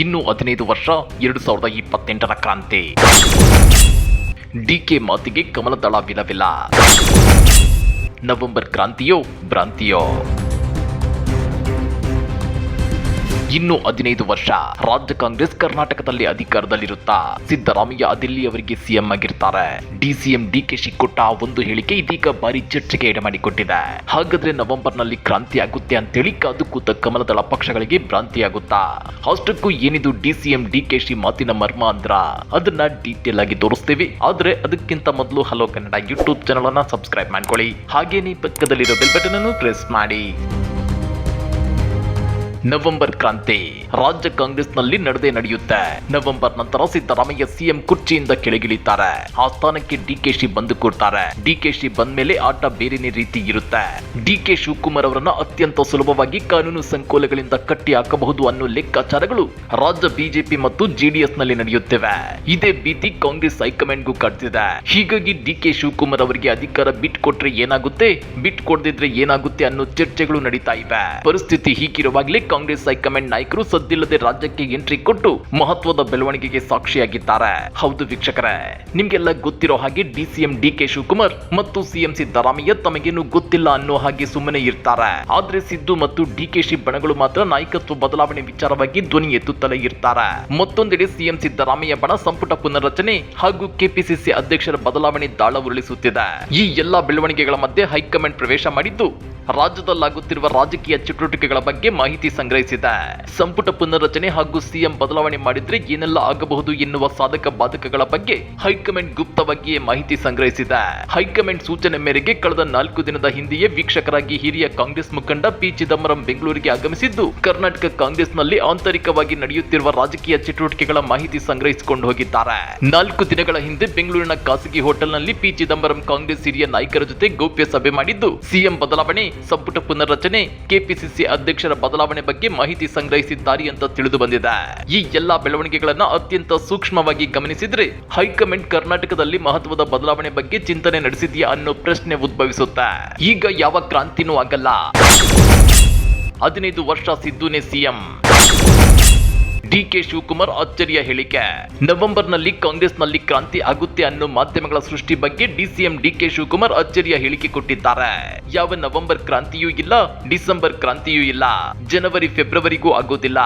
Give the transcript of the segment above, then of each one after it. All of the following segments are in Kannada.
ಇನ್ನು ಹದಿನೈದು ವರ್ಷ ಎರಡು ಸಾವಿರದ ಇಪ್ಪತ್ತೆಂಟರ ಕ್ರಾಂತಿ. ಡಿಕೆ ಮಾತಿಗೆ ಕಮಲದಳ ವಿಲವಿಲ್ಲ. ನವೆಂಬರ್ ಕ್ರಾಂತಿಯೋ ಭ್ರಾಂತಿಯೋ? ಇನ್ನು ಹದಿನೈದು ವರ್ಷ. ರಾಜ್ಯ ಕಾಂಗ್ರೆಸ್ ಕರ್ನಾಟಕದಲ್ಲಿ ಅಧಿಕಾರದಲ್ಲಿರುತ್ತಾ? ಸಿದ್ದರಾಮಯ್ಯ ದಿಲ್ಲಿ ಅವರಿಗೆ ಸಿಎಂ ಆಗಿರ್ತಾರೆ. ಡಿಸಿಎಂ ಡಿಕೆಶಿ ಕೊಟ್ಟ ಒಂದು ಹೇಳಿಕೆ ಇದೀಗ ಭಾರಿ ಚರ್ಚೆಗೆ ಎಡೆಮಾಡಿಕೊಟ್ಟಿದೆ. ಹಾಗಾದ್ರೆ ನವೆಂಬರ್ನಲ್ಲಿ ಕ್ರಾಂತಿ ಆಗುತ್ತೆ ಅಂತೇಳಿ ಕಾದು ಕೂತ ಕಮಲದಳ ಪಕ್ಷಗಳಿಗೆ ಭ್ರಾಂತಿಯಾಗುತ್ತಾ? ಅಷ್ಟಕ್ಕೂ ಏನಿದು ಡಿಸಿಎಂ ಡಿಕೆಶಿ ಮಾತಿನ ಮರ್ಮ ಅಂದ್ರ? ಅದನ್ನ ಡೀಟೇಲ್ ಆಗಿ ತೋರಿಸ್ತೀವಿ. ಆದ್ರೆ ಅದಕ್ಕಿಂತ ಮೊದಲು ಹಲೋ ಕನ್ನಡ ಯೂಟ್ಯೂಬ್ ಚಾನಲ್ ಅನ್ನ ಸಬ್ಸ್ಕ್ರೈಬ್ ಮಾಡ್ಕೊಳ್ಳಿ. ಹಾಗೇನೇ ಪಕ್ಕದಲ್ಲಿರೋ ಬೆಲ್ ಬಟನ್ ಅನ್ನು ಪ್ರೆಸ್ ಮಾಡಿ. ನವೆಂಬರ್ ಕ್ರಾಂತಿ. ರಾಜ್ಯ ಕಾಂಗ್ರೆಸ್ನಲ್ಲಿ ನಡೆದೇ ನಡೆಯುತ್ತೆ. ನವೆಂಬರ್ ನಂತರ ಸಿದ್ದರಾಮಯ್ಯ ಸಿಎಂ ಕುರ್ಚಿಯಿಂದ ಕೆಳಗಿಳಿತಾರೆ. ಆ ಸ್ಥಾನಕ್ಕೆ ಡಿಕೆಶಿ ಬಂದು ಕೊಡ್ತಾರೆ ಡಿಕೆಶಿ ಬಂದ್ಮೇಲೆ ಆಟ ಬೇರೆನೇ ರೀತಿ ಇರುತ್ತೆ. ಡಿಕೆ ಶಿವಕುಮಾರ್ ಅವರನ್ನ ಅತ್ಯಂತ ಸುಲಭವಾಗಿ ಕಾನೂನು ಸಂಕೋಲೆಗಳಿಂದ ಕಟ್ಟಿ ಹಾಕಬಹುದು ಅನ್ನೋ ಲೆಕ್ಕಾಚಾರಗಳು ರಾಜ್ಯ ಬಿಜೆಪಿ ಮತ್ತು ಜೆಡಿಎಸ್ನಲ್ಲಿ ನಡೆಯುತ್ತಿವೆ. ಇದೇ ಭೀತಿ ಕಾಂಗ್ರೆಸ್ ಹೈಕಮಾಂಡ್ಗೂ ಕಾಡ್ತಿದೆ. ಹೀಗಾಗಿ ಡಿಕೆ ಶಿವಕುಮಾರ್ ಅವರಿಗೆ ಅಧಿಕಾರ ಬಿಟ್ಕೊಟ್ರೆ ಏನಾಗುತ್ತೆ? ಬಿಟ್ ಕೊಡದಿದ್ರೆ ಏನಾಗುತ್ತೆ ಅನ್ನೋ ಚರ್ಚೆಗಳು ನಡೀತಾ ಇವೆ. ಪರಿಸ್ಥಿತಿ ಹೀಗಿರುವಾಗಲೇ ಕಾಂಗ್ರೆಸ್ ಹೈಕಮಾಂಡ್ ನಾಯಕರು ಸದ್ದಿಲ್ಲದೆ ರಾಜ್ಯಕ್ಕೆ ಎಂಟ್ರಿ ಕೊಟ್ಟು ಮಹತ್ವದ ಬೆಳವಣಿಗೆಗೆ ಸಾಕ್ಷಿಯಾಗಿದ್ದಾರೆ. ಹೌದು ವೀಕ್ಷಕರೇ, ನಿಮ್ಗೆಲ್ಲ ಗೊತ್ತಿರೋ ಹಾಗೆ ಡಿಸಿಎಂ ಡಿಕೆ ಶಿವಕುಮಾರ್ ಮತ್ತು ಸಿಎಂ ಸಿದ್ದರಾಮಯ್ಯ ತಮಗೇನು ಗೊತ್ತಿಲ್ಲ ಅನ್ನೋ ಹಾಗೆ ಸುಮ್ಮನೆ ಇರ್ತಾರೆ. ಆದ್ರೆ ಸಿದ್ದು ಮತ್ತು ಡಿಕೆಶಿ ಬಣಗಳು ಮಾತ್ರ ನಾಯಕತ್ವ ಬದಲಾವಣೆ ವಿಚಾರವಾಗಿ ಧ್ವನಿ ಎತ್ತುತ್ತಲೇ ಇರ್ತಾರೆ. ಮತ್ತೊಂದೆಡೆ ಸಿಎಂ ಸಿದ್ದರಾಮಯ್ಯ ಬಣ ಸಂಪುಟ ಪುನರ್ರಚನೆ ಹಾಗೂ ಕೆಪಿಸಿಸಿ ಅಧ್ಯಕ್ಷರ ಬದಲಾವಣೆ ದಾಳ ಉರುಳಿಸುತ್ತಿದೆ ಈ ಎಲ್ಲಾ ಬೆಳವಣಿಗೆಗಳ ಮಧ್ಯೆ ಹೈಕಮಾಂಡ್ ಪ್ರವೇಶ ಮಾಡಿದ್ದು ರಾಜ್ಯದಲ್ಲಾಗುತ್ತಿರುವ ರಾಜಕೀಯ ಚಟುವಟಿಕೆಗಳ ಬಗ್ಗೆ ಮಾಹಿತಿ ಸಂಗ್ರಹಿಸಿದೆ ಸಂಪುಟ ಪುನರ್ರಚನೆ ಹಾಗೂ ಸಿಎಂ ಬದಲಾವಣೆ ಮಾಡಿದ್ರೆ ಏನೆಲ್ಲ ಆಗಬಹುದು ಎನ್ನುವ ಸಾಧಕ ಬಾಧಕಗಳ ಬಗ್ಗೆ ಹೈಕಮಾಂಡ್ ಗುಪ್ತವಾಗಿಯೇ ಮಾಹಿತಿ ಸಂಗ್ರಹಿಸಿದೆ. ಹೈಕಮಾಂಡ್ ಸೂಚನೆ ಮೇರೆಗೆ ಕಳೆದ ನಾಲ್ಕು ದಿನದ ಹಿಂದೆಯೇ ವೀಕ್ಷಕರಾಗಿ ಹಿರಿಯ ಕಾಂಗ್ರೆಸ್ ಮುಖಂಡ ಪಿ ಚಿದಂಬರಂ ಬೆಂಗಳೂರಿಗೆ ಆಗಮಿಸಿದ್ದು, ಕರ್ನಾಟಕ ಕಾಂಗ್ರೆಸ್ನಲ್ಲಿ ಆಂತರಿಕವಾಗಿ ನಡೆಯುತ್ತಿರುವ ರಾಜಕೀಯ ಚಟುವಟಿಕೆಗಳ ಮಾಹಿತಿ ಸಂಗ್ರಹಿಸಿಕೊಂಡು ಹೋಗಿದ್ದಾರೆ. ನಾಲ್ಕು ದಿನಗಳ ಹಿಂದೆ ಬೆಂಗಳೂರಿನ ಖಾಸಗಿ ಹೋಟೆಲ್ನಲ್ಲಿ ಪಿ ಚಿದಂಬರಂ ಕಾಂಗ್ರೆಸ್ ಹಿರಿಯ ನಾಯಕರ ಜೊತೆ ಗೌಪ್ಯ ಸಭೆ ಮಾಡಿದ್ದು, ಸಿಎಂ ಬದಲಾವಣೆ, ಸಂಪುಟ ಪುನರ್ರಚನೆ, ಕೆಪಿಸಿಸಿ ಅಧ್ಯಕ್ಷರ ಬದಲಾವಣೆ ಮಾಹಿತಿ ಸಂಗ್ರಹಿಸಿದ್ದಾರೆ ಅಂತ ತಿಳಿದು ಬಂದಿದೆ. ಈ ಎಲ್ಲಾ ಬೆಳವಣಿಗೆಗಳನ್ನ ಅತ್ಯಂತ ಸೂಕ್ಷ್ಮವಾಗಿ ಗಮನಿಸಿದ್ರೆ ಹೈಕಮಾಂಡ್ ಕರ್ನಾಟಕದಲ್ಲಿ ಮಹತ್ವದ ಬದಲಾವಣೆ ಬಗ್ಗೆ ಚಿಂತನೆ ನಡೆಸಿದೆಯಾ ಅನ್ನೋ ಪ್ರಶ್ನೆ ಉದ್ಭವಿಸುತ್ತೆ. ಈಗ ಯಾವ ಕ್ರಾಂತಿನೂ ಆಗಲ್ಲ. ಹದಿನೈದು ವರ್ಷ ಸಿದ್ದುನೇ ಸಿಎಂ ಡಿಕೆ ಶಿವಕುಮಾರ್ ಅಚ್ಚರಿಯ ಹೇಳಿಕೆ. ನವೆಂಬರ್ನಲ್ಲಿ ಕಾಂಗ್ರೆಸ್ನಲ್ಲಿ ಕ್ರಾಂತಿ ಆಗುತ್ತೆ ಅನ್ನೋ ಮಾಧ್ಯಮಗಳ ಸೃಷ್ಟಿ ಬಗ್ಗೆ ಡಿಸಿಎಂ ಡಿಕೆ ಶಿವಕುಮಾರ್ ಅಚ್ಚರಿಯ ಹೇಳಿಕೆ ಕೊಟ್ಟಿದ್ದಾರೆ. ಯಾವ ನವೆಂಬರ್ ಕ್ರಾಂತಿಯೂ ಇಲ್ಲ, ಡಿಸೆಂಬರ್ ಕ್ರಾಂತಿಯೂ ಇಲ್ಲ, ಜನವರಿ, ಫೆಬ್ರವರಿಗೂ ಆಗೋದಿಲ್ಲ.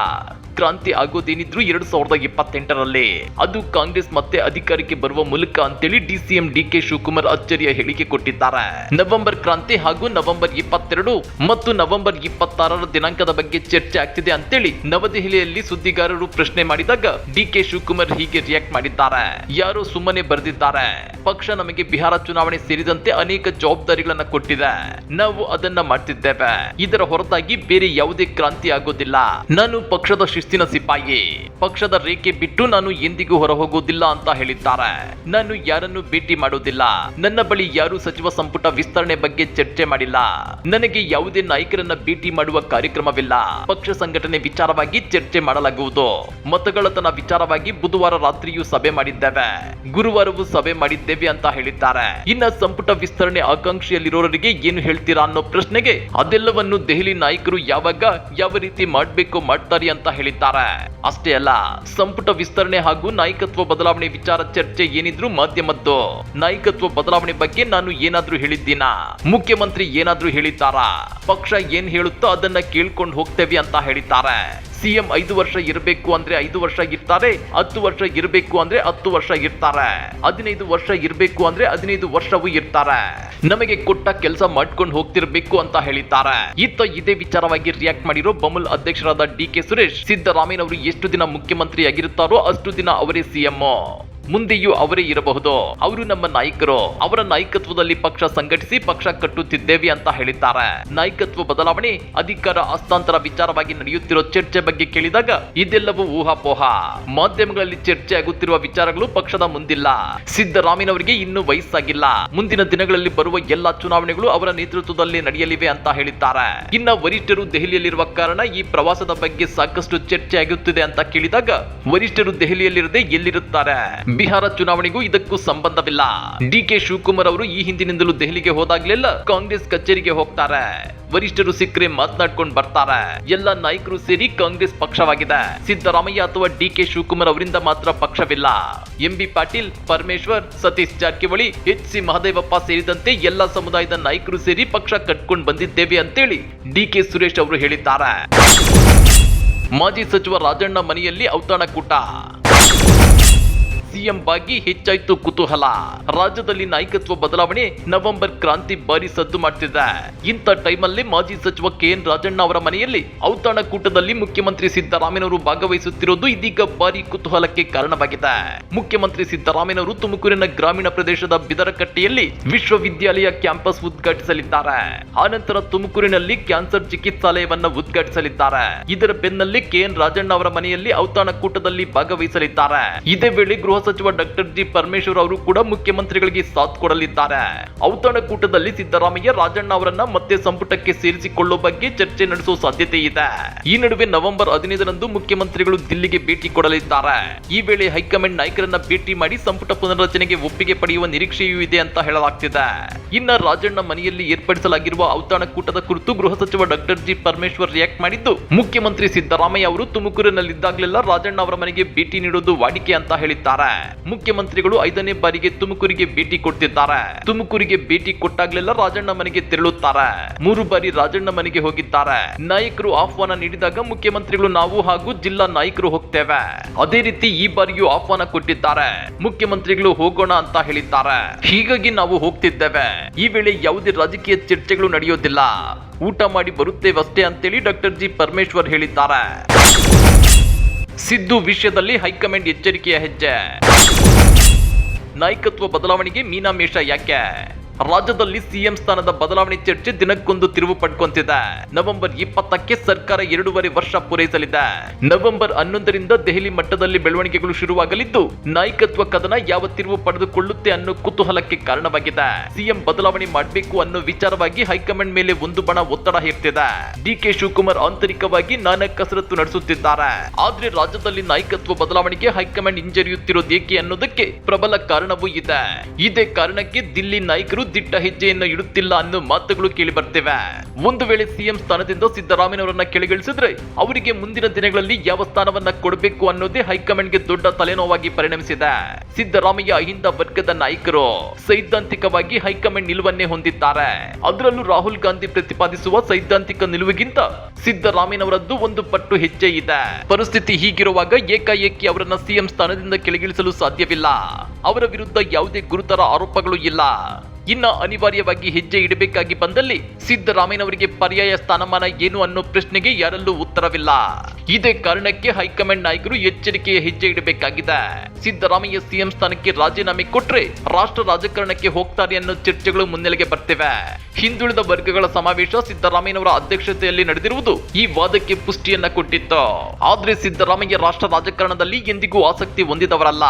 ಕ್ರಾಂತಿ ಆಗೋದೇನಿದ್ರು ಎರಡ್ ಸಾವಿರದ ಇಪ್ಪತ್ತೆಂಟರಲ್ಲಿ. ಅದು ಕಾಂಗ್ರೆಸ್ ಮತ್ತೆ ಅಧಿಕಾರಕ್ಕೆ ಬರುವ ಮೂಲಕ ಅಂತೇಳಿ ಡಿಸಿಎಂ ಡಿಕೆ ಶಿವಕುಮಾರ್ ಅಚ್ಚರಿಯ ಹೇಳಿಕೆ ಕೊಟ್ಟಿದ್ದಾರೆ. ನವೆಂಬರ್ ಕ್ರಾಂತಿ ಹಾಗೂ ನವೆಂಬರ್ ಇಪ್ಪತ್ತೆರಡು ಮತ್ತು ನವೆಂಬರ್ ಇಪ್ಪತ್ತಾರರ ದಿನಾಂಕದ ಬಗ್ಗೆ ಚರ್ಚೆ ಆಗ್ತಿದೆ ಅಂತೇಳಿ ನವದೆಹಲಿಯಲ್ಲಿ ಸುದ್ದಿಗಾರರು ಪ್ರಶ್ನೆ ಮಾಡಿದಾಗ ಡಿ ಕೆ ಶಿವಕುಮಾರ್ ಹೀಗೆ ರಿಯಾಕ್ಟ್ ಮಾಡಿದ್ದಾರೆ. ಯಾರು ಸುಮ್ಮನೆ ಬರೆದಿದ್ದಾರೆ. ಪಕ್ಷ ನಮಗೆ ಬಿಹಾರ ಚುನಾವಣೆ ಸೇರಿದಂತೆ ಅನೇಕ ಜವಾಬ್ದಾರಿಗಳನ್ನ ಕೊಟ್ಟಿದೆ. ನಾವು ಅದನ್ನ ಮಾಡ್ತಿದ್ದೇವೆ. ಇದರ ಹೊರತಾಗಿ ಬೇರೆ ಯಾವುದೇ ಕ್ರಾಂತಿ ಆಗೋದಿಲ್ಲ. ನಾನು ಪಕ್ಷದ ಶಿಸ್ತಿನ ಸಿಪಾಯಿ. ಪಕ್ಷದ ರೇಖೆ ಬಿಟ್ಟು ನಾನು ಎಂದಿಗೂ ಹೊರ ಹೋಗೋದಿಲ್ಲ ಅಂತ ಹೇಳಿದ್ದಾರೆ. ನಾನು ಯಾರನ್ನು ಭೇಟಿ ಮಾಡುವುದಿಲ್ಲ. ನನ್ನ ಬಳಿ ಯಾರು ಸಚಿವ ಸಂಪುಟ ವಿಸ್ತರಣೆ ಬಗ್ಗೆ ಚರ್ಚೆ ಮಾಡಿಲ್ಲ. ನನಗೆ ಯಾವುದೇ ನಾಯಕರನ್ನ ಭೇಟಿ ಮಾಡುವ ಕಾರ್ಯಕ್ರಮವಿಲ್ಲ. ಪಕ್ಷ ಸಂಘಟನೆ ವಿಚಾರವಾಗಿ ಚರ್ಚೆ ಮಾಡಲಾಗುವುದು. ಮತಗಳತನ ವಿಚಾರವಾಗಿ ಬುಧವಾರ ರಾತ್ರಿಯೂ ಸಭೆ ಮಾಡಿದ್ದೇವೆ. ಗುರುವಾರವೂ ಸಭೆ ಮಾಡಿದ್ದೇವೆ ಅಂತ ಹೇಳಿದ್ದಾರೆ. ಇನ್ನ ಸಂಪುಟ ವಿಸ್ತರಣೆ ಆಕಾಂಕ್ಷೆಯಲ್ಲಿರೋರಿಗೆ ಏನು ಹೇಳ್ತೀರಾ ಅನ್ನೋ ಪ್ರಶ್ನೆಗೆ ಅದೆಲ್ಲವನ್ನು ದೆಹಲಿ ನಾಯಕರು ಯಾವಾಗ, ಯಾವ ರೀತಿ ಮಾಡಬೇಕು ಮಾಡ್ತಾರೆ ಅಂತ ಹೇಳಿದ್ದಾರೆ. ಅಷ್ಟೇ ಅಲ್ಲ, ಸಂಪುಟ ವಿಸ್ತರಣೆ ಹಾಗೂ ನಾಯಕತ್ವ ಬದಲಾವಣೆ ವಿಚಾರ ಚರ್ಚೆ ಏನಿದ್ರು ಮಾಧ್ಯಮದ್ದು. ನಾಯಕತ್ವ ಬದಲಾವಣೆ ಬಗ್ಗೆ ನಾನು ಏನಾದ್ರೂ ಹೇಳಿದ್ದೀನ? ಮುಖ್ಯಮಂತ್ರಿ ಏನಾದ್ರೂ ಹೇಳಿದ್ದಾರಾ? ಪಕ್ಷ ಏನ್ ಹೇಳುತ್ತೋ ಅದನ್ನ ಕೇಳ್ಕೊಂಡು ಹೋಗ್ತೇವೆ ಅಂತ ಹೇಳಿದ್ದಾರೆ. ಸಿಎಂ ಐದು ವರ್ಷ ಇರಬೇಕು ಅಂದ್ರೆ ಐದು ವರ್ಷ ಇರ್ತಾರೆ, ಹತ್ತು ವರ್ಷ ಇರಬೇಕು ಅಂದ್ರೆ ಹತ್ತು ವರ್ಷ ಇರ್ತಾರೆ. ಹದಿನೈದು ವರ್ಷ ಇರಬೇಕು ಅಂದ್ರೆ ಹದಿನೈದು ವರ್ಷವೂ ಇರ್ತಾರೆ. ನಮಗೆ ಕೊಟ್ಟ ಕೆಲಸ ಮಾಡ್ಕೊಂಡು ಹೋಗ್ತಿರ್ಬೇಕು ಅಂತ ಹೇಳಿದ್ದಾರೆ. ಇತ್ತ ಇದೇ ವಿಚಾರವಾಗಿ ರಿಯಾಕ್ಟ್ ಮಾಡಿರೋ ಬಮುಲ್ ಅಧ್ಯಕ್ಷರಾದ ಡಿ ಕೆ ಸುರೇಶ್, ಸಿದ್ದರಾಮಯ್ಯನವರು ಎಷ್ಟು ದಿನ ಮುಖ್ಯಮಂತ್ರಿ ಆಗಿರುತ್ತಾರೋ ಅಷ್ಟು ದಿನ ಅವರೇ ಸಿಎಂ. ಮುಂದೆಯೂ ಅವರೇ ಇರಬಹುದು? ಅವರು ನಮ್ಮ ನಾಯಕರು. ಅವರ ನಾಯಕತ್ವದಲ್ಲಿ ಪಕ್ಷ ಸಂಘಟಿಸಿ ಪಕ್ಷ ಕಟ್ಟುತ್ತಿದ್ದೇವೆ ಅಂತ ಹೇಳಿದ್ದಾರೆ. ನಾಯಕತ್ವ ಬದಲಾವಣೆ, ಅಧಿಕಾರ ಹಸ್ತಾಂತರ ವಿಚಾರವಾಗಿ ನಡೆಯುತ್ತಿರೋ ಚರ್ಚೆ ಬಗ್ಗೆ ಕೇಳಿದಾಗ ಇದೆಲ್ಲವೂ ಊಹಾಪೋಹ. ಮಾಧ್ಯಮಗಳಲ್ಲಿ ಚರ್ಚೆ ಆಗುತ್ತಿರುವ ವಿಚಾರಗಳು ಪಕ್ಷದ ಮುಂದಿಲ್ಲ. ಸಿದ್ದರಾಮಯ್ಯನವರಿಗೆ ಇನ್ನೂ ವಯಸ್ಸಾಗಿಲ್ಲ. ಮುಂದಿನ ದಿನಗಳಲ್ಲಿ ಬರುವ ಎಲ್ಲಾ ಚುನಾವಣೆಗಳು ಅವರ ನೇತೃತ್ವದಲ್ಲಿ ನಡೆಯಲಿವೆ ಅಂತ ಹೇಳಿದ್ದಾರೆ. ಇನ್ನ ವರಿಷ್ಠರು ದೆಹಲಿಯಲ್ಲಿರುವ ಕಾರಣ ಈ ಪ್ರವಾಸದ ಬಗ್ಗೆ ಸಾಕಷ್ಟು ಚರ್ಚೆ ಆಗುತ್ತಿದೆ ಅಂತ ಕೇಳಿದಾಗ ವರಿಷ್ಠರು ದೆಹಲಿಯಲ್ಲಿರದೆ ಎಲ್ಲಿರುತ್ತಾರೆ? ಬಿಹಾರ ಚುನಾವಣೆಗೂ ಇದಕ್ಕೂ ಸಂಬಂಧವಿಲ್ಲ. ಡಿ ಕೆ ಶಿವಕುಮಾರ್ ಅವರು ಈ ಹಿಂದಿನಿಂದಲೂ ದೆಹಲಿಗೆ ಹೋದಾಗ್ಲೆಲ್ಲ ಕಾಂಗ್ರೆಸ್ ಕಚೇರಿಗೆ ಹೋಗ್ತಾರೆ. ವರಿಷ್ಠರು ಸಿಕ್ಕರೆ ಮಾತನಾಡ್ಕೊಂಡು ಬರ್ತಾರೆ. ಎಲ್ಲ ನಾಯಕರು ಸೇರಿ ಕಾಂಗ್ರೆಸ್ ಪಕ್ಷವಾಗಿದೆ. ಸಿದ್ದರಾಮಯ್ಯ ಅಥವಾ ಡಿ ಕೆ ಶಿವಕುಮಾರ್ ಅವರಿಂದ ಮಾತ್ರ ಪಕ್ಷವಿಲ್ಲ. M B Patil, Parameshwar, Satish Jarkiholi, H C Mahadevappa ಸೇರಿದಂತೆ ಎಲ್ಲ ಸಮುದಾಯದ ನಾಯಕರು ಸೇರಿ ಪಕ್ಷ ಕಟ್ಕೊಂಡು ಬಂದಿದ್ದೇವೆ ಅಂತೇಳಿ ಡಿ ಕೆ ಸುರೇಶ್ ಅವರು ಹೇಳಿದ್ದಾರೆ. ಮಾಜಿ ಸಚಿವ ರಾಜಣ್ಣ ಮನೆಯಲ್ಲಿ ಔತಣಕೂಟ. ಸಿಎಂ ಬಾಗಿ ಹೆಚ್ಚಾಯಿತು ಕುತೂಹಲ. ರಾಜ್ಯದಲ್ಲಿ ನಾಯಕತ್ವ ಬದಲಾವಣೆ ನವೆಂಬರ್ ಕ್ರಾಂತಿ ಬಾರಿ ಸದ್ದು ಮಾಡ್ತಿದೆ. ಇಂಥ ಟೈಮಲ್ಲಿ ಮಾಜಿ ಸಚಿವ ಕೆ ಎನ್ ರಾಜಣ್ಣ ಅವರ ಮನೆಯಲ್ಲಿ ಔತಣಕೂಟದಲ್ಲಿ ಮುಖ್ಯಮಂತ್ರಿ ಸಿದ್ದರಾಮಯ್ಯನವರು ಭಾಗವಹಿಸುತ್ತಿರುವುದು ಇದೀಗ ಭಾರಿ ಕುತೂಹಲಕ್ಕೆ ಕಾರಣವಾಗಿದೆ. ಮುಖ್ಯಮಂತ್ರಿ ಸಿದ್ದರಾಮಯ್ಯನವರು ತುಮಕೂರಿನ ಗ್ರಾಮೀಣ ಪ್ರದೇಶದ ಬಿದರಕಟ್ಟೆಯಲ್ಲಿ ವಿಶ್ವವಿದ್ಯಾಲಯ ಕ್ಯಾಂಪಸ್ ಉದ್ಘಾಟಿಸಲಿದ್ದಾರೆ. ಆನಂತರ ತುಮಕೂರಿನಲ್ಲಿ ಕ್ಯಾನ್ಸರ್ ಚಿಕಿತ್ಸಾಲಯವನ್ನ ಉದ್ಘಾಟಿಸಲಿದ್ದಾರೆ. ಇದರ ಬೆನ್ನಲ್ಲೇ ಕೆ ಎನ್ ರಾಜಣ್ಣ ಅವರ ಮನೆಯಲ್ಲಿ ಔತಣಕೂಟದಲ್ಲಿ ಭಾಗವಹಿಸಲಿದ್ದಾರೆ. ಇದೇ ವೇಳೆ ಗೃಹ ಸಚಿವ ಡಾಕ್ಟರ್ ಜಿ ಪರಮೇಶ್ವರ್ ಅವರು ಕೂಡ ಮುಖ್ಯಮಂತ್ರಿಗಳಿಗೆ ಸಾಥ್ ಕೊಡಲಿದ್ದಾರೆ. ಔತಣಕೂಟದಲ್ಲಿ ಸಿದ್ದರಾಮಯ್ಯ, ರಾಜಣ್ಣ ಅವರನ್ನ ಮತ್ತೆ ಸಂಪುಟಕ್ಕೆ ಸೇರಿಸಿಕೊಳ್ಳುವ ಬಗ್ಗೆ ಚರ್ಚೆ ನಡೆಸುವ ಸಾಧ್ಯತೆ ಇದೆ. ಈ ನಡುವೆ ನವೆಂಬರ್ ಹದಿನೈದರಂದು ಮುಖ್ಯಮಂತ್ರಿಗಳು ದಿಲ್ಲಿಗೆ ಭೇಟಿ ಕೊಡಲಿದ್ದಾರೆ. ಈ ವೇಳೆ ಹೈಕಮಾಂಡ್ ನಾಯಕರನ್ನ ಭೇಟಿ ಮಾಡಿ ಸಂಪುಟ ಪುನರ್ರಚನೆಗೆ ಒಪ್ಪಿಗೆ ಪಡೆಯುವ ನಿರೀಕ್ಷೆಯೂ ಇದೆ ಅಂತ ಹೇಳಲಾಗ್ತಿದೆ. ಇನ್ನ ರಾಜಣ್ಣ ಮನೆಯಲ್ಲಿ ಏರ್ಪಡಿಸಲಾಗಿರುವ ಔತಣಕೂಟದ ಕುರಿತು ಗೃಹ ಸಚಿವ ಡಾಕ್ಟರ್ ಜಿ ಪರಮೇಶ್ವರ್ ರಿಯಾಕ್ಟ್ ಮಾಡಿದ್ದು, ಮುಖ್ಯಮಂತ್ರಿ ಸಿದ್ದರಾಮಯ್ಯ ಅವರು ತುಮಕೂರಿನಲ್ಲಿದ್ದಾಗಲೆಲ್ಲ ರಾಜಣ್ಣ ಅವರ ಮನೆಗೆ ಭೇಟಿ ನೀಡುವುದು ವಾಡಿಕೆ ಅಂತ ಹೇಳಿದ್ದಾರೆ. ಮುಖ್ಯಮಂತ್ರಿಗಳು ಐದನೇ ಬಾರಿಗೆ ತುಮಕೂರಿಗೆ ಭೇಟಿ ಕೊಡ್ತಿದ್ದಾರೆ. ತುಮಕೂರಿಗೆ ಭೇಟಿ ಕೊಟ್ಟಾಗ್ಲೆಲ್ಲ ರಾಜಣ್ಣ ಮನೆಗೆ ತೆರಳುತ್ತಾರೆ. ಮೂರು ಬಾರಿ ರಾಜಣ್ಣ ಮನೆಗೆ ಹೋಗಿದ್ದಾರೆ. ನಾಯಕರು ಆಹ್ವಾನ ನೀಡಿದಾಗ ಮುಖ್ಯಮಂತ್ರಿಗಳು ನಾವು ಹಾಗೂ ಜಿಲ್ಲಾ ನಾಯಕರು ಹೋಗ್ತೇವೆ. ಅದೇ ರೀತಿ ಈ ಬಾರಿಯೂ ಆಹ್ವಾನ ಕೊಟ್ಟಿದ್ದಾರೆ. ಮುಖ್ಯಮಂತ್ರಿಗಳು ಹೋಗೋಣ ಅಂತ ಹೇಳಿದ್ದಾರೆ. ಹೀಗಾಗಿ ನಾವು ಹೋಗ್ತಿದ್ದೇವೆ. ಈ ವೇಳೆ ಯಾವುದೇ ರಾಜಕೀಯ ಚರ್ಚೆಗಳು ನಡೆಯೋದಿಲ್ಲ. ಊಟ ಮಾಡಿ ಬರುತ್ತೇವಷ್ಟೇ ಅಂತೇಳಿ ಡಾಕ್ಟರ್ ಜಿ ಪರಮೇಶ್ವರ್ ಹೇಳಿದ್ದಾರೆ. ಸಿದ್ದು ವಿಷಯದಲ್ಲಿ ಹೈಕಮಾಂಡ್ ಎಚ್ಚರಿಕೆಯ ಹೆಜ್ಜೆ. ನಾಯಕತ್ವ ಬದಲಾವಣೆಗೆ ಮೀನಾಮೇಷ ಯಾಕೆ? ರಾಜ್ಯದಲ್ಲಿ ಸಿಎಂ ಸ್ಥಾನದ ಬದಲಾವಣೆ ಚರ್ಚೆ ದಿನಕ್ಕೊಂದು ತಿರುವು ಪಡ್ಕೊಂತಿದೆ. ನವೆಂಬರ್ ಇಪ್ಪತ್ತಕ್ಕೆ ಸರ್ಕಾರ ಎರಡೂವರೆ ವರ್ಷ ಪೂರೈಸಲಿದೆ. ನವೆಂಬರ್ ಹನ್ನೊಂದರಿಂದ ದೆಹಲಿ ಮಟ್ಟದಲ್ಲಿ ಬೆಳವಣಿಗೆಗಳು ಶುರುವಾಗಲಿದ್ದು, ನಾಯಕತ್ವ ಕದನ ಯಾವ ತಿರುವು ಪಡೆದುಕೊಳ್ಳುತ್ತೆ ಅನ್ನೋ ಕುತೂಹಲಕ್ಕೆ ಕಾರಣವಾಗಿದೆ. ಸಿಎಂ ಬದಲಾವಣೆ ಮಾಡಬೇಕು ಅನ್ನೋ ವಿಚಾರವಾಗಿ ಹೈಕಮಾಂಡ್ ಮೇಲೆ ಒಂದು ಬಣ ಒತ್ತಡ ಹೇರ್ತಿದೆ. ಡಿ ಕೆ ಶಿವಕುಮಾರ್ ಆಂತರಿಕವಾಗಿ ನಾನಾ ಕಸರತ್ತು ನಡೆಸುತ್ತಿದ್ದಾರೆ. ಆದ್ರೆ ರಾಜ್ಯದಲ್ಲಿ ನಾಯಕತ್ವ ಬದಲಾವಣೆಗೆ ಹೈಕಮಾಂಡ್ ಹಿಂಜರಿಯುತ್ತಿರೋದೇಕೆ ಅನ್ನೋದಕ್ಕೆ ಪ್ರಬಲ ಕಾರಣವೂ ಇದೆ. ಇದೇ ಕಾರಣಕ್ಕೆ ದಿಲ್ಲಿ ನಾಯಕರು ದಿಟ್ಟ ಹೆಜ್ಜೆಯನ್ನು ಇಡುತ್ತಿಲ್ಲ ಅನ್ನೋ ಮಾತುಗಳು ಕೇಳಿ ಬರ್ತಿವೆ. ಒಂದು ವೇಳೆ ಸಿಎಂ ಸ್ಥಾನದಿಂದ ಸಿದ್ದರಾಮಯ್ಯನವರನ್ನ ಕೆಳಗಿಳಿಸಿದ್ರೆ ಅವರಿಗೆ ಮುಂದಿನ ದಿನಗಳಲ್ಲಿ ಯಾವ ಸ್ಥಾನವನ್ನ ಕೊಡಬೇಕು ಅನ್ನೋದೇ ಹೈಕಮಾಂಡ್ಗೆ ದೊಡ್ಡ ತಲೆನೋವಾಗಿ ಪರಿಣಮಿಸಿದೆ. ಸಿದ್ದರಾಮಯ್ಯ ಅಹಿಂದ ವರ್ಗದ ನಾಯಕರು ಸೈದ್ಧಾಂತಿಕವಾಗಿ ಹೈಕಮಾಂಡ್ ನಿಲುವನ್ನೇ ಹೊಂದಿದ್ದಾರೆ. ಅದರಲ್ಲೂ ರಾಹುಲ್ ಗಾಂಧಿ ಪ್ರತಿಪಾದಿಸುವ ಸೈದ್ಧಾಂತಿಕ ನಿಲುವಿಗಿಂತ ಸಿದ್ದರಾಮಯ್ಯನವರದ್ದು ಒಂದು ಪಟ್ಟು ಹೆಚ್ಚೆ ಇದೆ. ಪರಿಸ್ಥಿತಿ ಹೀಗಿರುವಾಗ ಏಕಾಏಕಿ ಅವರನ್ನ ಸಿಎಂ ಸ್ಥಾನದಿಂದ ಕೆಳಗಿಳಿಸಲು ಸಾಧ್ಯವಿಲ್ಲ. ಅವರ ವಿರುದ್ಧ ಯಾವುದೇ ಗುರುತರ ಆರೋಪಗಳು ಇಲ್ಲ. ಇನ್ನ ಅನಿವಾರ್ಯವಾಗಿ ಹೆಜ್ಜೆ ಇಡಬೇಕಾಗಿ ಬಂದಲ್ಲಿ ಸಿದ್ದರಾಮಯ್ಯನವರಿಗೆ ಪರ್ಯಾಯ ಸ್ಥಾನಮಾನ ಏನು ಅನ್ನೋ ಪ್ರಶ್ನೆಗೆ ಯಾರಲ್ಲೂ ಉತ್ತರವಿಲ್ಲ. ಇದೇ ಕಾರಣಕ್ಕೆ ಹೈಕಮಾಂಡ್ ನಾಯಕರು ಎಚ್ಚರಿಕೆಯ ಹೆಜ್ಜೆ ಇಡಬೇಕಾಗಿದೆ. ಸಿದ್ದರಾಮಯ್ಯ ಸಿಎಂ ಸ್ಥಾನಕ್ಕೆ ರಾಜೀನಾಮೆ ಕೊಟ್ರೆ ರಾಷ್ಟ್ರ ರಾಜಕಾರಣಕ್ಕೆ ಹೋಗ್ತಾರೆ ಅನ್ನೋ ಚರ್ಚೆಗಳು ಮುನ್ನೆಲೆಗೆ ಬರ್ತಿವೆ. ಹಿಂದುಳಿದ ವರ್ಗಗಳ ಸಮಾವೇಶ ಸಿದ್ದರಾಮಯ್ಯನವರ ಅಧ್ಯಕ್ಷತೆಯಲ್ಲಿ ನಡೆದಿರುವುದು ಈ ವಾದಕ್ಕೆ ಪುಷ್ಟಿಯನ್ನ ಕೊಟ್ಟಿತ್ತು. ಆದ್ರೆ ಸಿದ್ದರಾಮಯ್ಯ ರಾಷ್ಟ್ರ ರಾಜಕಾರಣದಲ್ಲಿ ಎಂದಿಗೂ ಆಸಕ್ತಿ ಹೊಂದಿದವರಲ್ಲ.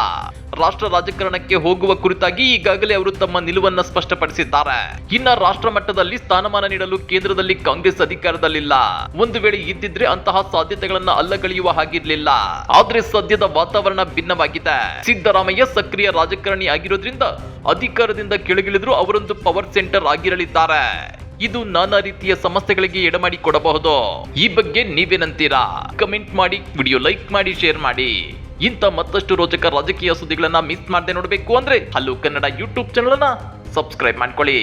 ರಾಷ್ಟ್ರ ರಾಜಕಾರಣಕ್ಕೆ ಹೋಗುವ ಕುರಿತಾಗಿ ಈಗಾಗಲೇ ಅವರು ತಮ್ಮ ನಿಲುವನ್ನ ಸ್ಪಷ್ಟಪಡಿಸಿದ್ದಾರೆ. ಇನ್ನ ರಾಷ್ಟ್ರ ಮಟ್ಟದಲ್ಲಿ ಸ್ಥಾನಮಾನ ನೀಡಲು ಕೇಂದ್ರದಲ್ಲಿ ಕಾಂಗ್ರೆಸ್ ಅಧಿಕಾರದಲ್ಲಿಲ್ಲ. ಒಂದು ವೇಳೆ ಇದ್ದಿದ್ರೆ ಅಂತಹ ಸಾಧ್ಯತೆಗಳನ್ನ ಅಲ್ಲಗಳೆಯುವ ಹಾಗಿರ್ಲಿಲ್ಲ. ಆದ್ರೆ ಸದ್ಯದ ವಾತಾವರಣ ಭಿನ್ನವಾಗಿದೆ. ಸಿದ್ದರಾಮಯ್ಯ ಸಕ್ರಿಯ ರಾಜಕಾರಣಿ ಆಗಿರೋದ್ರಿಂದ ಅಧಿಕಾರದಿಂದ ಕೆಳಗಿಳಿದ್ರು ಅವರೊಂದು ಪವರ್ ಸೆಂಟರ್ ಆಗಿರಲಿದ್ದಾರೆ. ಇದು ನಾನಾ ರೀತಿಯ ಸಮಸ್ಯೆಗಳಿಗೆ ಎಡಮಾಡಿ ಕೊಡಬಹುದು. ಈ ಬಗ್ಗೆ ನೀವೇನಂತೀರಾ? ಕಮೆಂಟ್ ಮಾಡಿ, ವಿಡಿಯೋ ಲೈಕ್ ಮಾಡಿ, ಶೇರ್ ಮಾಡಿ. ಇಂಥ ಮತ್ತಷ್ಟು ರೋಚಕ ರಾಜಕೀಯ ಸುದ್ದಿಗಳನ್ನ ಮಿಸ್ ಮಾಡದೆ ನೋಡಬೇಕು ಅಂದ್ರೆ ಹಲೋ ಕನ್ನಡ ಯೂಟ್ಯೂಬ್ ಚಾನಲ್ ಅನ್ನ ಸಬ್ಸ್ಕ್ರೈಬ್ ಮಾಡ್ಕೊಳ್ಳಿ.